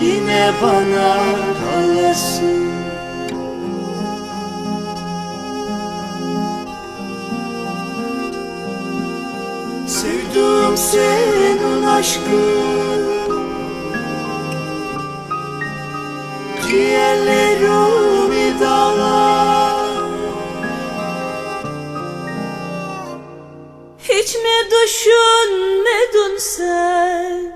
Yine bana kalasın Sevdim senin aşkın Ciğerlerimi dağlar Hiç mi düşünmedin sen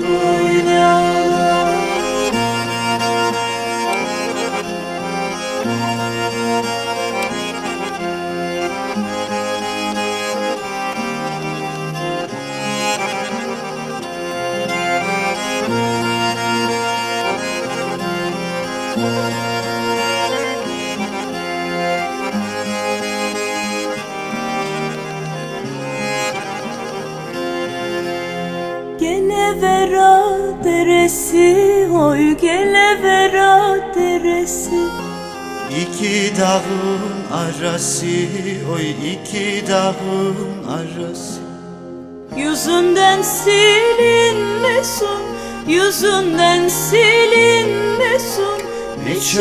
Gelevera deresi Oy gelevera deresi. İki dağın arası Oy iki dağın arası. Yüzünden silinmesin Yüzünden silinmesin Hiç